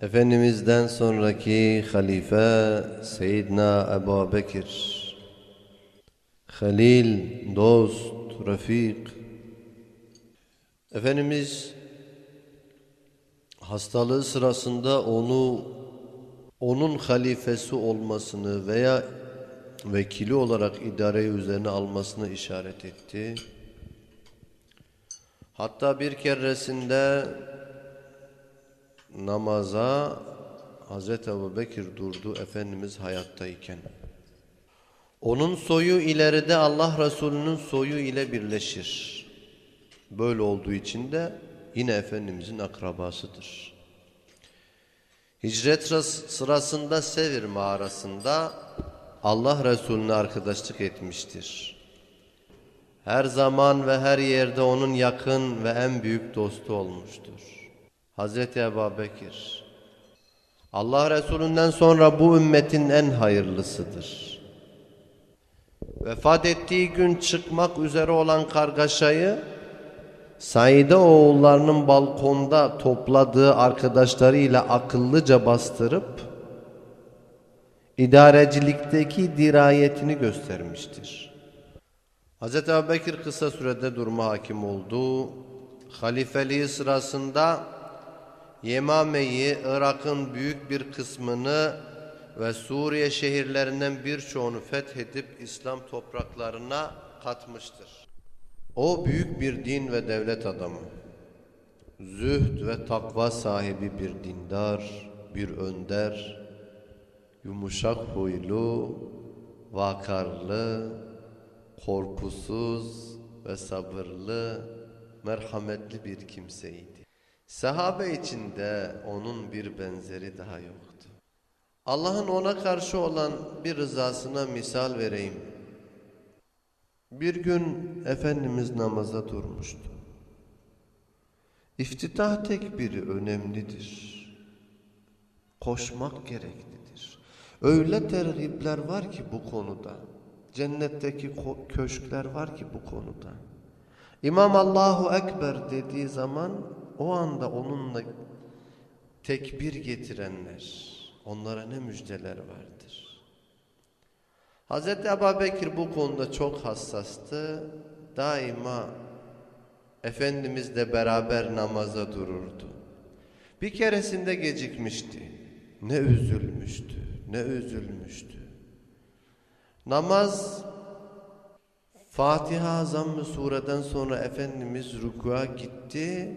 Efendimiz'den sonraki halife Seyyidina Ebu Bekir. Halil, dost, refik. Efendimiz hastalığı sırasında onu onun halifesi olmasını veya vekili olarak idareyi üzerine almasını işaret etti. Hatta bir keresinde namaza Hazreti Ebu Bekir durdu Efendimiz hayattayken. Onun soyu ileride Allah Resulü'nün soyu ile birleşir. Böyle olduğu için de yine Efendimizin akrabasıdır. Hicret sırasında Sevir mağarasında Allah Resulüne arkadaşlık etmiştir. Her zaman ve her yerde onun yakın ve en büyük dostu olmuştur. Hazreti Ebu Bekir Allah Resulünden sonra bu ümmetin en hayırlısıdır. Vefat ettiği gün çıkmak üzere olan kargaşayı Saide oğullarının balkonda topladığı arkadaşlarıyla akıllıca bastırıp idarecilikteki dirayetini göstermiştir. Hz. Ebubekir kısa sürede durma hakim oldu. Halifeliği sırasında Yemame'yi, Irak'ın büyük bir kısmını ve Suriye şehirlerinden birçoğunu fethedip İslam topraklarına katmıştır. O büyük bir din ve devlet adamı. Zühd ve takva sahibi bir dindar, bir önder, yumuşak huylu, vakarlı, korkusuz ve sabırlı, merhametli bir kimseydi. Sahabe içinde onun bir benzeri daha yoktu. Allah'ın ona karşı olan bir rızasına misal vereyim. Bir gün Efendimiz namaza durmuştu. İftitah tekbiri önemlidir. Koşmak gereklidir. Öyle terhipler var ki bu konuda. Cennetteki köşkler var ki bu konuda. İmam Allahu Ekber dediği zaman o anda onunla tekbir getirenler, onlara ne müjdeler vardır. Hz. Ebu Bekir bu konuda çok hassastı. Daima Efendimizle beraber namaza dururdu. Bir keresinde gecikmişti. Ne üzülmüştü, ne üzülmüştü. Namaz Fatiha zamm sureden sonra Efendimiz rükûa gitti.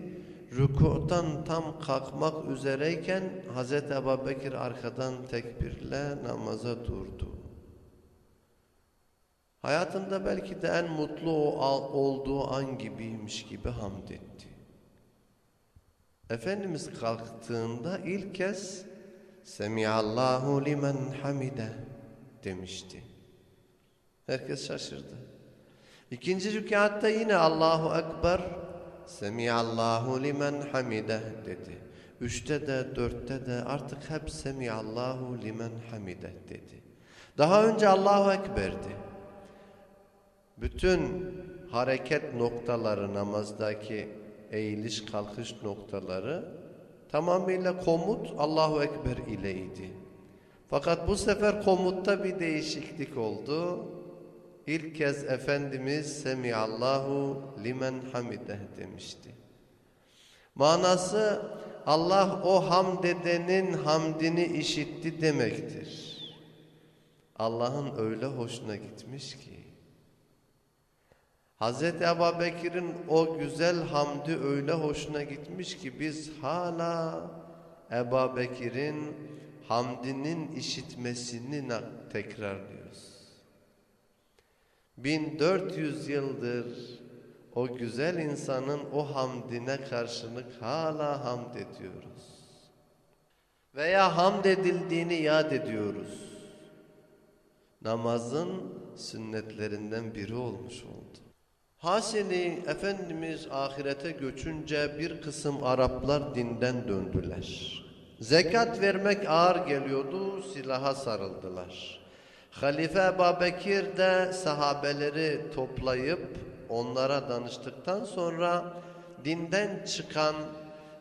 Rükudan tam kalkmak üzereyken Hz. Ebu Bekir arkadan tekbirle namaza durdu. Hayatında belki de en mutlu olduğu an gibiymiş gibi hamd etti. Efendimiz kalktığında ilk kez Semiallahu limen hamide demişti. Herkes şaşırdı. İkinci rükatta yine Allahu Ekber Semiallahu limen hamide dedi. Üçte de dörtte de artık hep Semiallahu limen hamide dedi. Daha önce Allahu Ekber'di. Bütün hareket noktaları namazdaki eğiliş kalkış noktaları tamamıyla komut Allahu Ekber ileydi. Fakat bu sefer komutta bir değişiklik oldu. İlk kez Efendimiz Semiallahu limen hamideh demişti. Manası Allah o hamd edenin hamdini işitti demektir. Allah'ın öyle hoşuna gitmiş ki Hz. Ebu Bekir'in o güzel hamdi öyle hoşuna gitmiş ki biz hala Ebu Bekir'in hamdinin işitmesini tekrarlıyoruz. 1400 yıldır o güzel insanın o hamdine karşılık hala hamd ediyoruz. Veya hamd edildiğini yad ediyoruz. Namazın sünnetlerinden biri olmuş oldu. Hasili Efendimiz ahirete göçünce bir kısım Araplar dinden döndüler. Zekat vermek ağır geliyordu, silaha sarıldılar. Halife Ebu Bekir de sahabeleri toplayıp onlara danıştıktan sonra dinden çıkan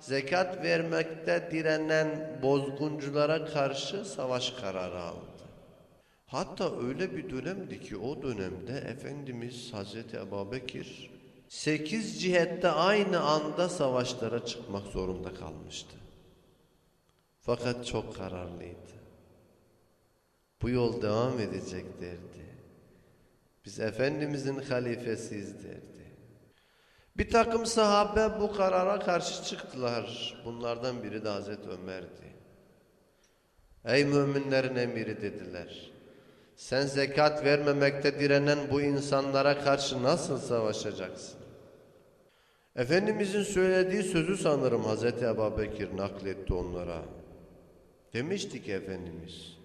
zekat vermekte direnen bozgunculara karşı savaş kararı aldı. Hatta öyle bir dönemdi ki o dönemde Efendimiz Hazreti Ebubekir sekiz cihette aynı anda savaşlara çıkmak zorunda kalmıştı. Fakat çok kararlıydı. Bu yol devam edecek derdi. Biz Efendimizin halifesiyiz derdi. Bir takım sahabe bu karara karşı çıktılar. Bunlardan biri de Hazreti Ömer'di. Ey müminlerin emiri dediler. Sen zekat vermemekte direnen bu insanlara karşı nasıl savaşacaksın? Efendimizin söylediği sözü sanırım Hazreti Ebubekir nakletti onlara. Demişti ki Efendimiz,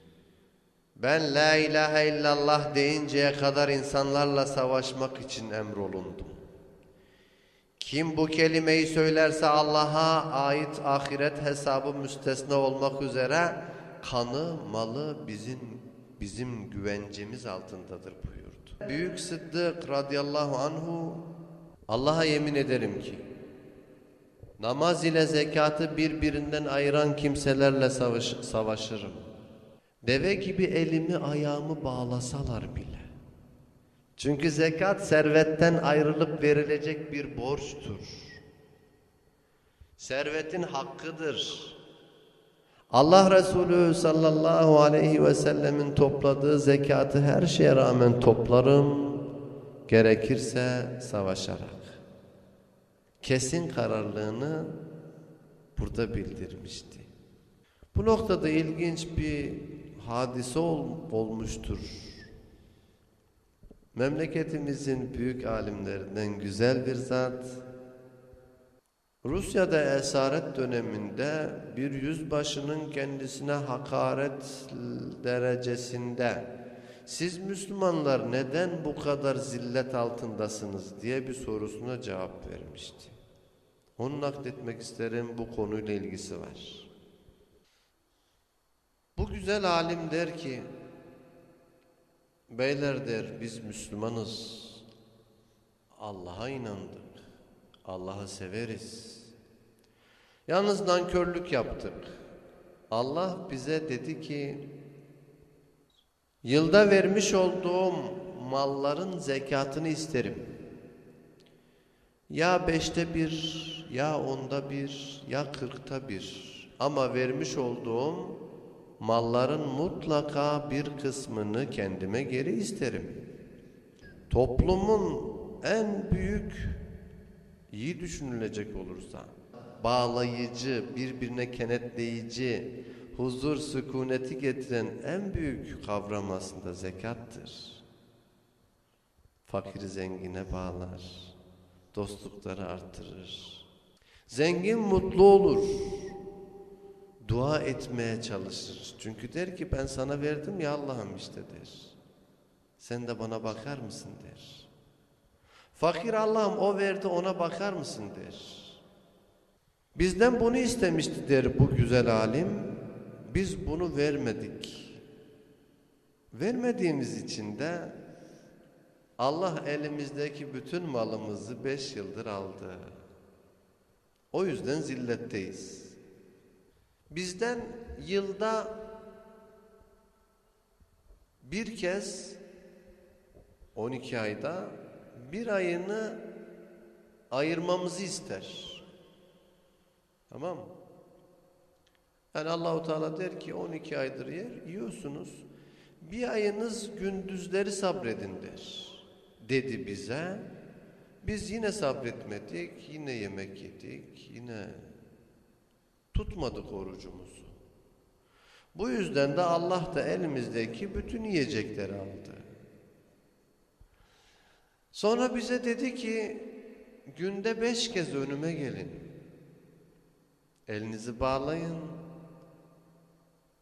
ben la ilahe illallah deyinceye kadar insanlarla savaşmak için emrolundum. Kim bu kelimeyi söylerse Allah'a ait ahiret hesabı müstesna olmak üzere kanı, malı bizim bizim güvencemiz altındadır buyurdu. Büyük Sıddık radıyallahu anhu Allah'a yemin ederim ki namaz ile zekatı birbirinden ayıran kimselerle savaş, savaşırım. Deve gibi elimi ayağımı bağlasalar bile. Çünkü zekat servetten ayrılıp verilecek bir borçtur. Servetin hakkıdır. Allah Resulü sallallahu aleyhi ve sellemin topladığı zekatı her şeye rağmen toplarım. Gerekirse savaşarak. Kesin kararlılığını burada bildirmişti. Bu noktada ilginç bir hadise ol, olmuştur. Memleketimizin büyük alimlerinden güzel bir zat, Rusya'da esaret döneminde bir yüzbaşının kendisine hakaret derecesinde siz Müslümanlar neden bu kadar zillet altındasınız diye bir sorusuna cevap vermişti. Onu nakletmek isterim bu konuyla ilgisi var. Bu güzel alim der ki beyler der biz Müslümanız. Allah'a inandık. Allah'ı severiz. Yalnız nankörlük yaptık. Allah bize dedi ki yılda vermiş olduğum malların zekatını isterim. Ya beşte bir ya onda bir ya kırkta bir. Ama vermiş olduğum malların mutlaka bir kısmını kendime geri isterim. Toplumun en büyük iyi düşünülecek olursa bağlayıcı, birbirine kenetleyici, huzur, sükuneti getiren en büyük kavram aslında zekattır. Fakiri zengine bağlar, dostlukları artırır. Zengin mutlu olur dua etmeye çalışır. Çünkü der ki ben sana verdim ya Allah'ım işte der. Sen de bana bakar mısın der. Fakir Allah'ım o verdi ona bakar mısın der. Bizden bunu istemişti der bu güzel alim. Biz bunu vermedik. Vermediğimiz için de Allah elimizdeki bütün malımızı beş yıldır aldı. O yüzden zilletteyiz. Bizden yılda bir kez 12 ayda bir ayını ayırmamızı ister. Tamam mı? Yani Allahu Teala der ki 12 aydır yer yiyorsunuz. Bir ayınız gündüzleri sabredin der. Dedi bize. Biz yine sabretmedik, yine yemek yedik, yine tutmadık orucumuzu. Bu yüzden de Allah da elimizdeki bütün yiyecekleri aldı. Sonra bize dedi ki günde beş kez önüme gelin. Elinizi bağlayın.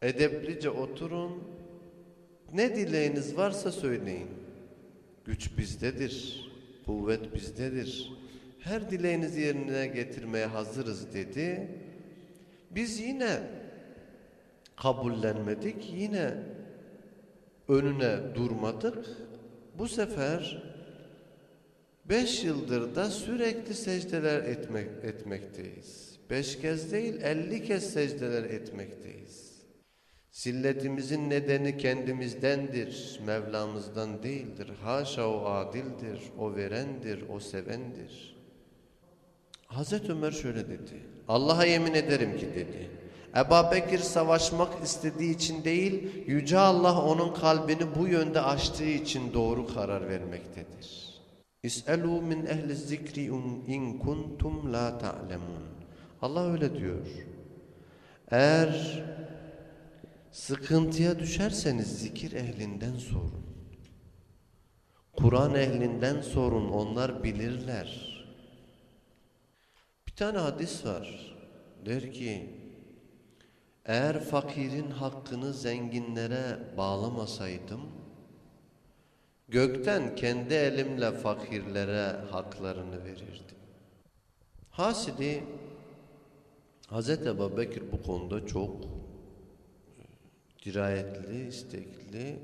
Edeplice oturun. Ne dileğiniz varsa söyleyin. Güç bizdedir. Kuvvet bizdedir. Her dileğinizi yerine getirmeye hazırız dedi. Biz yine kabullenmedik, yine önüne durmadık. Bu sefer beş yıldır da sürekli secdeler etmek, etmekteyiz. Beş kez değil elli kez secdeler etmekteyiz. Zilletimizin nedeni kendimizdendir, Mevlamızdan değildir. Haşa o adildir, o verendir, o sevendir. Hazreti Ömer şöyle dedi. Allah'a yemin ederim ki dedi. Ebu Bekir savaşmak istediği için değil, Yüce Allah onun kalbini bu yönde açtığı için doğru karar vermektedir. İs'elû min ehli zikri in kuntum la ta'lemun. Allah öyle diyor. Eğer sıkıntıya düşerseniz zikir ehlinden sorun. Kur'an ehlinden sorun, onlar bilirler. Tane hadis var. Der ki, eğer fakirin hakkını zenginlere bağlamasaydım, gökten kendi elimle fakirlere haklarını verirdim. Hasidi, Hz. Ebu Bekir bu konuda çok dirayetli, istekli,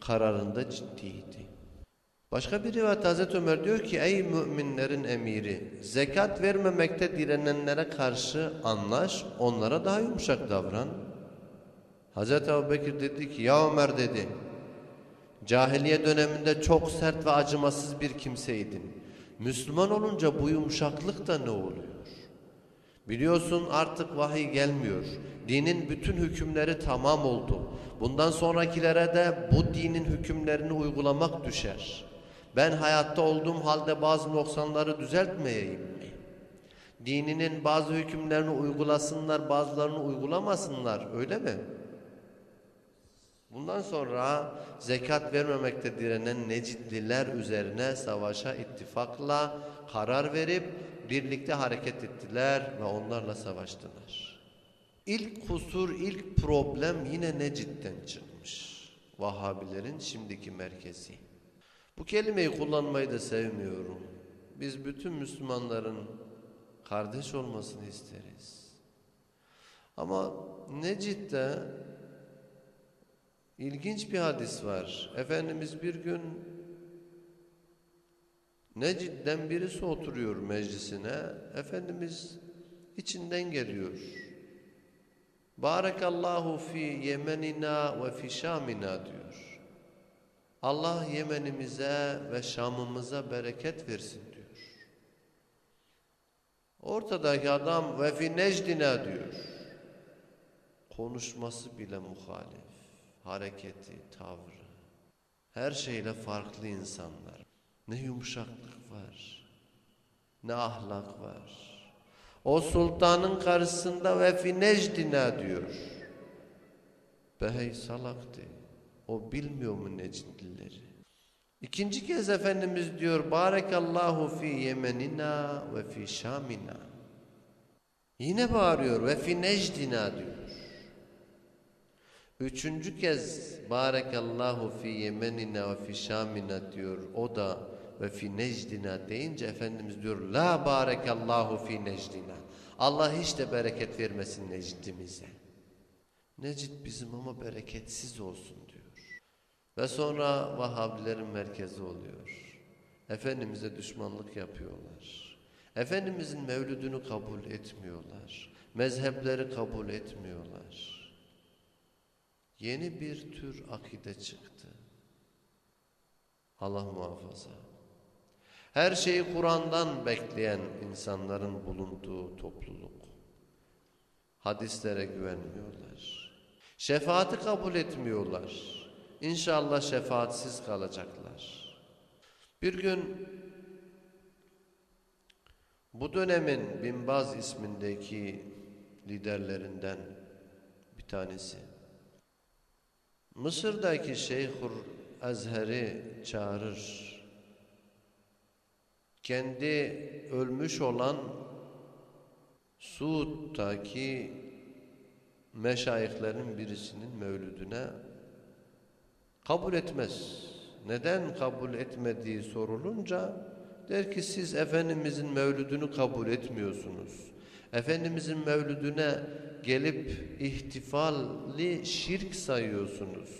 kararında ciddiydi. Başka bir rivayet Hazreti Ömer diyor ki ey müminlerin emiri zekat vermemekte direnenlere karşı anlaş onlara daha yumuşak davran. Hazreti Ebu Bekir dedi ki ya Ömer dedi cahiliye döneminde çok sert ve acımasız bir kimseydin. Müslüman olunca bu yumuşaklık da ne oluyor? Biliyorsun artık vahiy gelmiyor. Dinin bütün hükümleri tamam oldu. Bundan sonrakilere de bu dinin hükümlerini uygulamak düşer. Ben hayatta olduğum halde bazı noksanları düzeltmeyeyim mi? Dininin bazı hükümlerini uygulasınlar, bazılarını uygulamasınlar, öyle mi? Bundan sonra zekat vermemekte direnen Necidliler üzerine savaşa ittifakla karar verip birlikte hareket ettiler ve onlarla savaştılar. İlk kusur, ilk problem yine Necid'den çıkmış. Vahabilerin şimdiki merkezi. Bu kelimeyi kullanmayı da sevmiyorum. Biz bütün Müslümanların kardeş olmasını isteriz. Ama Necid'de ilginç bir hadis var. Efendimiz bir gün Necid'den birisi oturuyor meclisine. Efendimiz içinden geliyor. Barakallahu fi yemenina ve fi şamina diyor. Allah Yemenimize ve Şam'ımıza bereket versin diyor. Ortadaki adam ve fi necdina diyor. Konuşması bile muhalif. Hareketi, tavrı. Her şeyle farklı insanlar. Ne yumuşaklık var. Ne ahlak var. O sultanın karşısında ve fi necdina diyor. Behey salaktı. O bilmiyor mu Necidlileri? İkinci kez Efendimiz diyor Barakallahu fi yemenina ve fi şamina. Yine bağırıyor ve fi necdina diyor. Üçüncü kez Barakallahu fi yemenina ve fi şamina diyor. O da ve fi necdina deyince Efendimiz diyor La barakallahu fi necdina. Allah hiç de bereket vermesin Necdimize. Necid bizim ama bereketsiz olsun. Ve sonra Vahabilerin merkezi oluyor. Efendimiz'e düşmanlık yapıyorlar. Efendimizin mevlüdünü kabul etmiyorlar. Mezhepleri kabul etmiyorlar. Yeni bir tür akide çıktı. Allah muhafaza. Her şeyi Kur'an'dan bekleyen insanların bulunduğu topluluk. Hadislere güvenmiyorlar. Şefaati kabul etmiyorlar. İnşallah şefaatsiz kalacaklar. Bir gün bu dönemin Binbaz ismindeki liderlerinden bir tanesi Mısır'daki Şeyhur Ezher'i çağırır. Kendi ölmüş olan Suud'daki meşayihlerin birisinin mevlüdüne kabul etmez. Neden kabul etmediği sorulunca der ki siz Efendimizin mevlüdünü kabul etmiyorsunuz. Efendimizin mevlüdüne gelip ihtifali şirk sayıyorsunuz.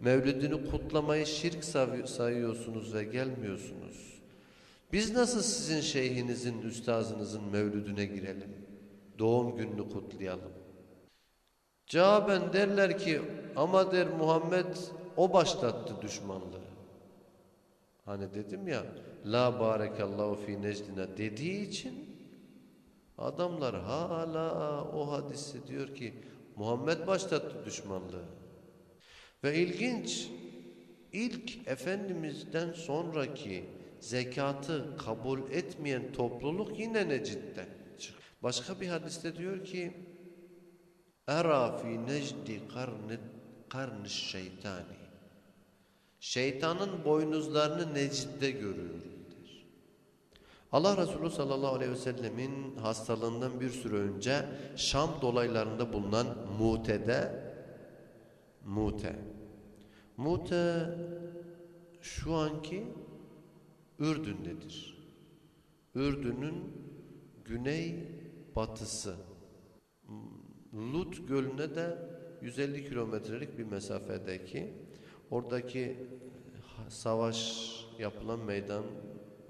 Mevlüdünü kutlamayı şirk sayıyorsunuz ve gelmiyorsunuz. Biz nasıl sizin şeyhinizin, üstazınızın mevlüdüne girelim? doğum gününü kutlayalım. Cevaben derler ki ama der Muhammed o başlattı düşmanlığı. Hani dedim ya la barekallahu fi necdina dediği için adamlar hala o hadisi diyor ki Muhammed başlattı düşmanlığı. Ve ilginç ilk Efendimiz'den sonraki zekatı kabul etmeyen topluluk yine Necid'den çıktı. Başka bir hadiste diyor ki Era fi necdi karni karni şeytani. Şeytanın boynuzlarını Necid'de görüyorum der. Allah Resulü sallallahu aleyhi ve sellemin hastalığından bir süre önce Şam dolaylarında bulunan Mute'de Mute. Mute şu anki Ürdün'dedir. Ürdün'ün güney batısı. Lut Gölü'ne de 150 kilometrelik bir mesafedeki oradaki savaş yapılan meydan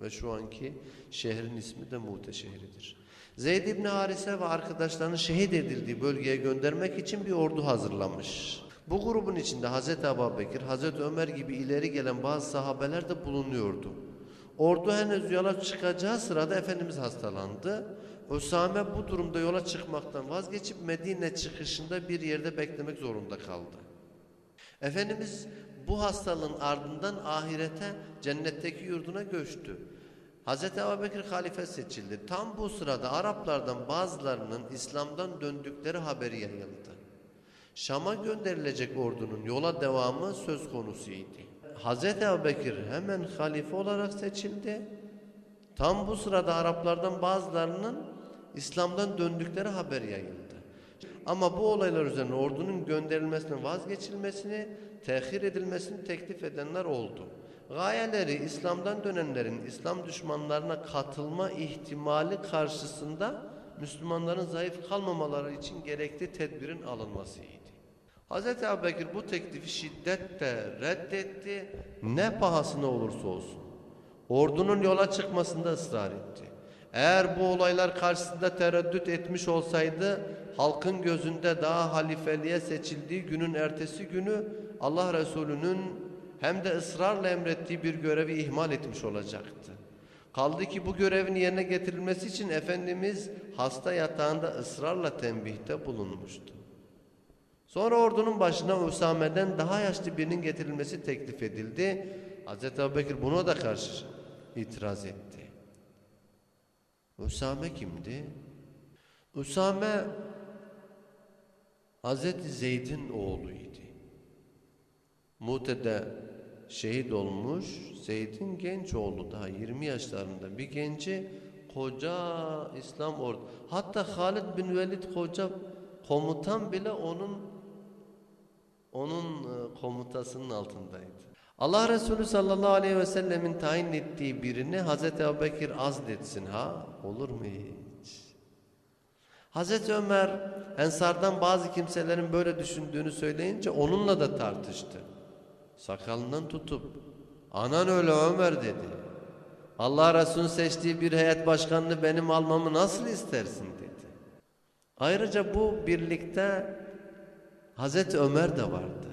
ve şu anki şehrin ismi de Mute şehridir. Zeyd İbni Harise ve arkadaşlarının şehit edildiği bölgeye göndermek için bir ordu hazırlamış. Bu grubun içinde Hazreti Ebu Bekir, Hazreti Ömer gibi ileri gelen bazı sahabeler de bulunuyordu. Ordu henüz yola çıkacağı sırada Efendimiz hastalandı. Osame bu durumda yola çıkmaktan vazgeçip Medine çıkışında bir yerde beklemek zorunda kaldı. Efendimiz bu hastalığın ardından ahirete cennetteki yurduna göçtü. Hz. Ebu Bekir halife seçildi. Tam bu sırada Araplardan bazılarının İslam'dan döndükleri haberi yayıldı. Şam'a gönderilecek ordunun yola devamı söz konusuydu. Hz. Ebu Bekir hemen halife olarak seçildi. Tam bu sırada Araplardan bazılarının İslam'dan döndükleri haber yayıldı. Ama bu olaylar üzerine ordunun gönderilmesinin vazgeçilmesini, tehir edilmesini teklif edenler oldu. Gayeleri İslam'dan dönenlerin İslam düşmanlarına katılma ihtimali karşısında Müslümanların zayıf kalmamaları için gerekli tedbirin alınmasıydı. Hz. Ebubekir bu teklifi şiddetle reddetti, ne pahasına olursa olsun. Ordunun yola çıkmasında ısrar etti. Eğer bu olaylar karşısında tereddüt etmiş olsaydı halkın gözünde daha halifeliğe seçildiği günün ertesi günü Allah Resulü'nün hem de ısrarla emrettiği bir görevi ihmal etmiş olacaktı. Kaldı ki bu görevin yerine getirilmesi için Efendimiz hasta yatağında ısrarla tembihte bulunmuştu. Sonra ordunun başına Usame'den daha yaşlı birinin getirilmesi teklif edildi. Hz. Ebubekir buna da karşı itiraz etti. Usame kimdi? Usame Hazreti Zeyd'in oğluydu. Mute'de şehit olmuş Zeyd'in genç oğlu daha 20 yaşlarında bir genci koca İslam ordu. Hatta Halid bin Velid koca komutan bile onun onun e, komutasının altındaydı. Allah Resulü sallallahu aleyhi ve sellemin tayin ettiği birini Hazreti Ebubekir azletsin ha olur mu hiç? Hazreti Ömer Ensardan bazı kimselerin böyle düşündüğünü söyleyince onunla da tartıştı. Sakalından tutup anan öyle Ömer dedi. Allah Resulü seçtiği bir heyet başkanını benim almamı nasıl istersin dedi. Ayrıca bu birlikte Hazreti Ömer de vardı.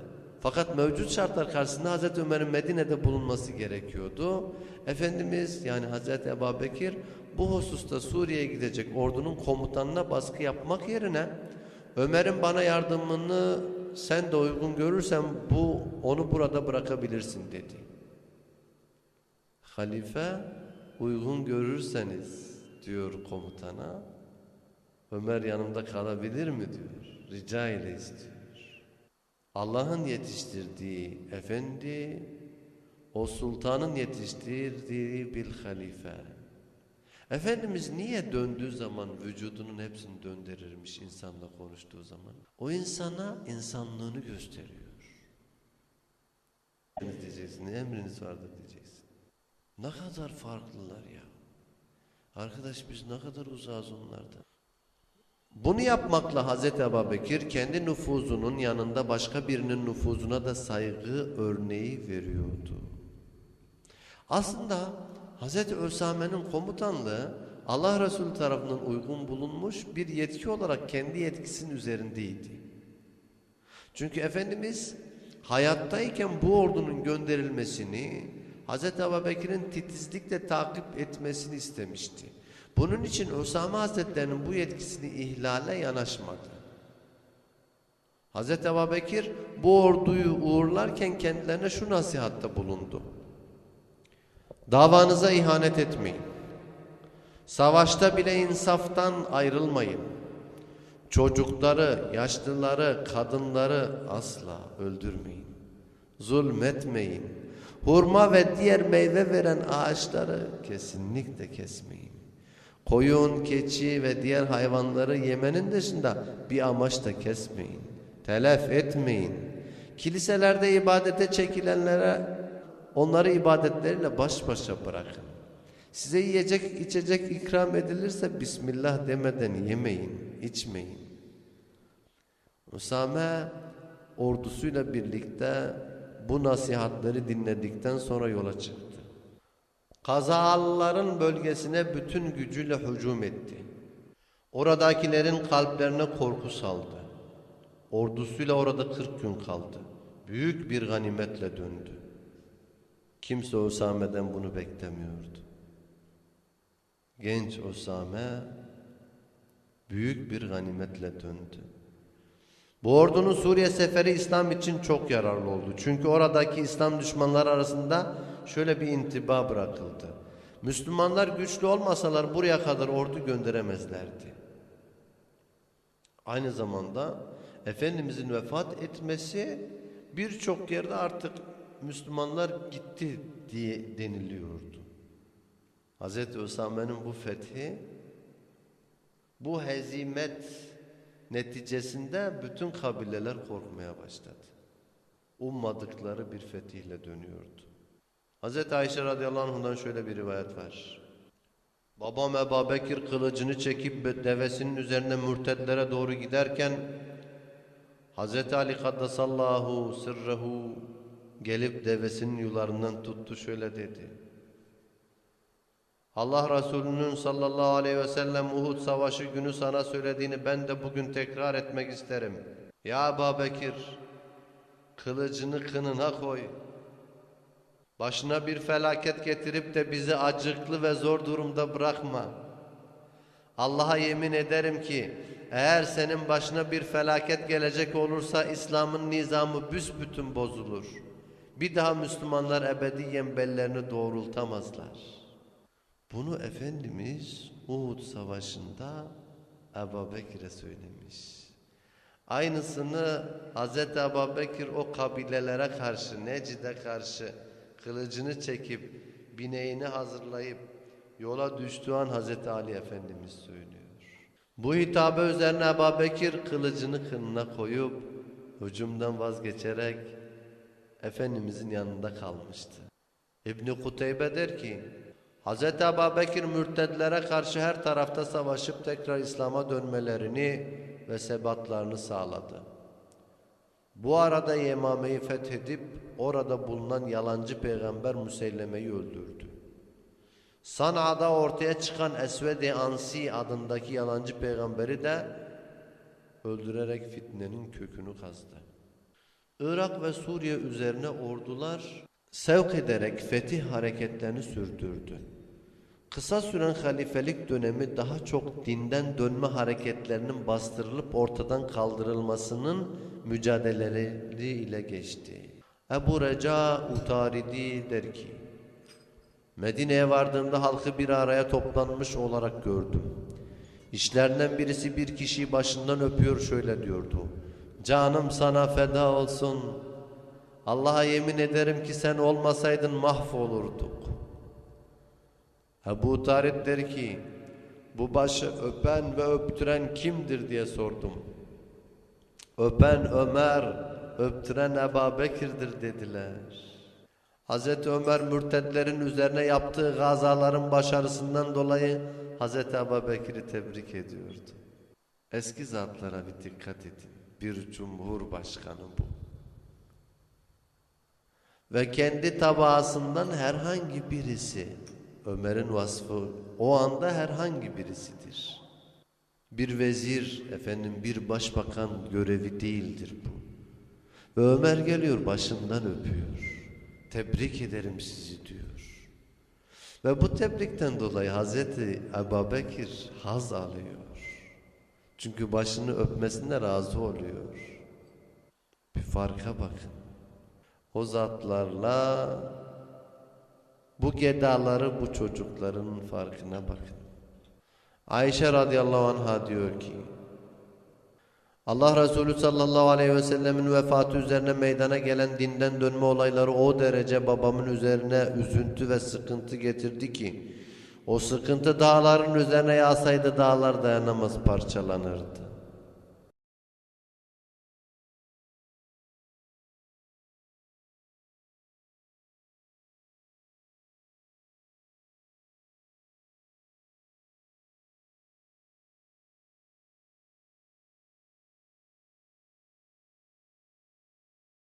Fakat mevcut şartlar karşısında Hazreti Ömer'in Medine'de bulunması gerekiyordu. Efendimiz yani Hazreti Ebu Bekir bu hususta Suriye'ye gidecek ordunun komutanına baskı yapmak yerine Ömer'in bana yardımını sen de uygun görürsen bu onu burada bırakabilirsin dedi. Halife uygun görürseniz diyor komutana Ömer yanımda kalabilir mi diyor. Rica ile istiyor. Allah'ın yetiştirdiği efendi, o sultanın yetiştirdiği bir halife. Efendimiz niye döndüğü zaman vücudunun hepsini döndürürmüş insanla konuştuğu zaman? O insana insanlığını gösteriyor. Diyeceksin, emriniz vardır diyeceksin. Ne kadar farklılar ya. Arkadaş biz ne kadar uzağız onlardan. Bunu yapmakla Hazreti Ebubekir kendi nüfuzunun yanında başka birinin nüfuzuna da saygı örneği veriyordu. Aslında Hazreti Ösame'nin komutanlığı Allah Resulü tarafından uygun bulunmuş bir yetki olarak kendi yetkisinin üzerindeydi. Çünkü Efendimiz hayattayken bu ordunun gönderilmesini Hz. Ebu Bekir'in titizlikle takip etmesini istemişti. Bunun için Osama Hazretlerinin bu yetkisini ihlale yanaşmadı. Hz. Ebu Bekir bu orduyu uğurlarken kendilerine şu nasihatta bulundu. Davanıza ihanet etmeyin. Savaşta bile insaftan ayrılmayın. Çocukları, yaşlıları, kadınları asla öldürmeyin. Zulmetmeyin. Hurma ve diğer meyve veren ağaçları kesinlikle kesmeyin. Koyun, keçi ve diğer hayvanları yemenin dışında bir amaç da kesmeyin. Telef etmeyin. Kiliselerde ibadete çekilenlere onları ibadetleriyle baş başa bırakın. Size yiyecek içecek ikram edilirse Bismillah demeden yemeyin, içmeyin. Usame ordusuyla birlikte bu nasihatleri dinledikten sonra yola çıktı. Kazalıların bölgesine bütün gücüyle hücum etti. Oradakilerin kalplerine korku saldı. Ordusuyla orada 40 gün kaldı. Büyük bir ganimetle döndü. Kimse Usame'den bunu beklemiyordu. Genç Osame büyük bir ganimetle döndü. Bu ordunun Suriye seferi İslam için çok yararlı oldu. Çünkü oradaki İslam düşmanları arasında şöyle bir intiba bırakıldı. Müslümanlar güçlü olmasalar buraya kadar ordu gönderemezlerdi. Aynı zamanda Efendimizin vefat etmesi birçok yerde artık Müslümanlar gitti diye deniliyordu. Hz. Usame'nin bu fethi bu hezimet neticesinde bütün kabileler korkmaya başladı. Ummadıkları bir fetihle dönüyordu. Hz. Ayşe radıyallahu anh'dan şöyle bir rivayet var. Babam Ebu Bekir kılıcını çekip devesinin üzerine mürtetlere doğru giderken Hz. Ali kaddesallahu sırrehu gelip devesinin yularından tuttu şöyle dedi. Allah Resulü'nün sallallahu aleyhi ve sellem Uhud savaşı günü sana söylediğini ben de bugün tekrar etmek isterim. Ya Ebu Bekir, kılıcını kınına koy. Başına bir felaket getirip de bizi acıklı ve zor durumda bırakma. Allah'a yemin ederim ki eğer senin başına bir felaket gelecek olursa İslam'ın nizamı büsbütün bozulur. Bir daha Müslümanlar ebediyen bellerini doğrultamazlar. Bunu Efendimiz Uhud Savaşı'nda Ebu Bekir'e söylemiş. Aynısını Hz. Ebu Bekir o kabilelere karşı, Necid'e karşı kılıcını çekip bineğini hazırlayıp yola düştüğü an Hz. Ali Efendimiz söylüyor. Bu hitabı üzerine Ebu Bekir kılıcını kınına koyup hücumdan vazgeçerek Efendimizin yanında kalmıştı. İbni Kuteybe der ki Hz. Ebu Bekir mürtedlere karşı her tarafta savaşıp tekrar İslam'a dönmelerini ve sebatlarını sağladı. Bu arada Yemame'yi fethedip orada bulunan yalancı peygamber Müselleme'yi öldürdü. Sana'da ortaya çıkan Esved-i Ansi adındaki yalancı peygamberi de öldürerek fitnenin kökünü kazdı. Irak ve Suriye üzerine ordular sevk ederek fetih hareketlerini sürdürdü. Kısa süren halifelik dönemi daha çok dinden dönme hareketlerinin bastırılıp ortadan kaldırılmasının mücadeleleri ile geçti. Ebu Reca Utaridi der ki, Medine'ye vardığımda halkı bir araya toplanmış olarak gördüm. İşlerinden birisi bir kişiyi başından öpüyor şöyle diyordu. Canım sana feda olsun. Allah'a yemin ederim ki sen olmasaydın mahvolurduk. Ebu Tarit der ki bu başı öpen ve öptüren kimdir diye sordum. Öpen Ömer, öptüren Ebu Bekir'dir dediler. Hazreti Ömer mürtedlerin üzerine yaptığı gazaların başarısından dolayı Hazreti Ebu Bekir'i tebrik ediyordu. Eski zatlara bir dikkat edin. Bir cumhurbaşkanı bu. Ve kendi tabasından herhangi birisi Ömer'in vasfı o anda herhangi birisidir. Bir vezir, efendim bir başbakan görevi değildir bu. Ve Ömer geliyor başından öpüyor. Tebrik ederim sizi diyor. Ve bu tebrikten dolayı Hazreti Ebubekir haz alıyor. Çünkü başını öpmesine razı oluyor. Bir farka bakın. O zatlarla bu gedaları bu çocukların farkına bakın. Ayşe radıyallahu anha diyor ki Allah Resulü sallallahu aleyhi ve sellemin vefatı üzerine meydana gelen dinden dönme olayları o derece babamın üzerine üzüntü ve sıkıntı getirdi ki o sıkıntı dağların üzerine yağsaydı dağlar dayanamaz parçalanırdı.